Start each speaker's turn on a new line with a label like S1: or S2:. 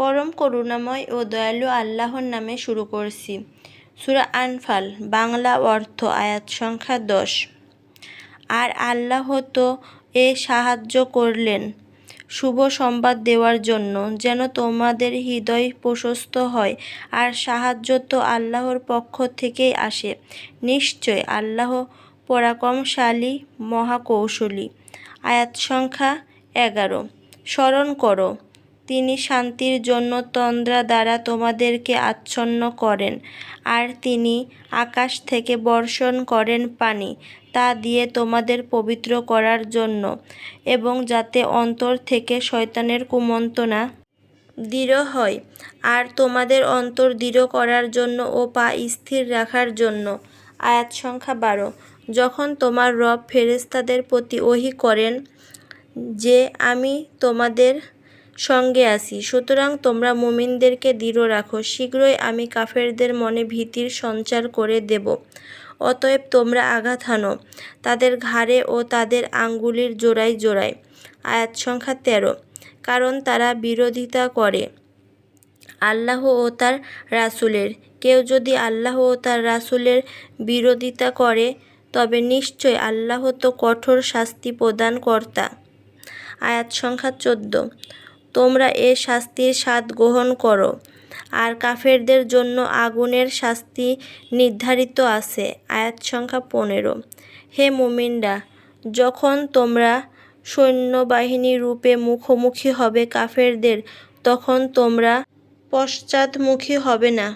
S1: পরম করুণাময় ও দয়ালু আল্লাহর নামে শুরু করছি। সুরা আনফাল, বাংলা অর্থ, আয়াত সংখ্যা দশ। আর আল্লাহ তো এ সাহায্য করলেন শুভ সংবাদ দেওয়ার জন্য, যেন তোমাদের হৃদয় প্রশস্ত হয় আর সাহায্য তো আল্লাহর পক্ষ থেকেই আসে। নিশ্চয় আল্লাহ পরাক্রমশালী, মহাকৌশলী। আয়াত সংখ্যা এগারো। স্মরণ করো তিনি শান্তির জন্য তন্দ্রা দ্বারা তোমাদেরকে আচ্ছন্ন করেন। আর তিনি আকাশ থেকে বর্ষণ করেন পানি, তা দিয়ে তোমাদের পবিত্র করার জন্য। এবং যাতে অন্তর থেকে শয়তানের কুমন্তনা দৃঢ় হয়। আর তোমাদের অন্তর দৃঢ় করার জন্য ও পা স্থির রাখার জন্য। আয়াত সংখ্যা বারো। যখন তোমার রব ফেরেস্তাদের প্রতি ওহী করেন যে, আমি তোমাদের সঙ্গে আসি সুতরাং তোমরা মুমিনদেরকে দৃঢ় রাখো। শীঘ্রই আমি কাফেরদের মনে ভীতির সঞ্চার করে দেব। অতএব তোমরা আঘাত হানো। তাদের ঘাড়ে ও তাদের আঙ্গুলির জোড়ায় জোড়ায়। আয়াত সংখ্যা তেরো। কারণ তারা বিরোধিতা করে আল্লাহ ও তার রাসূলের। কেউ যদি আল্লাহ ও তার রাসুলের বিরোধিতা করে, তবে নিশ্চয় আল্লাহ তো কঠোর শাস্তি প্রদান কর্তা আয়াত সংখ্যা চোদ্দ। তোমরা এ শাস্তির স্বাদ গ্রহণ করো। আর কাফেরদের জন্য আগুনের শাস্তি নির্ধারিত আছে। আয়াত সংখ্যা পনেরো। হে মোমিনরা, যখন তোমরা সৈন্যবাহিনী রূপে মুখোমুখি হবে কাফেরদের, তখন তোমরা পশ্চাদমুখী হবে না।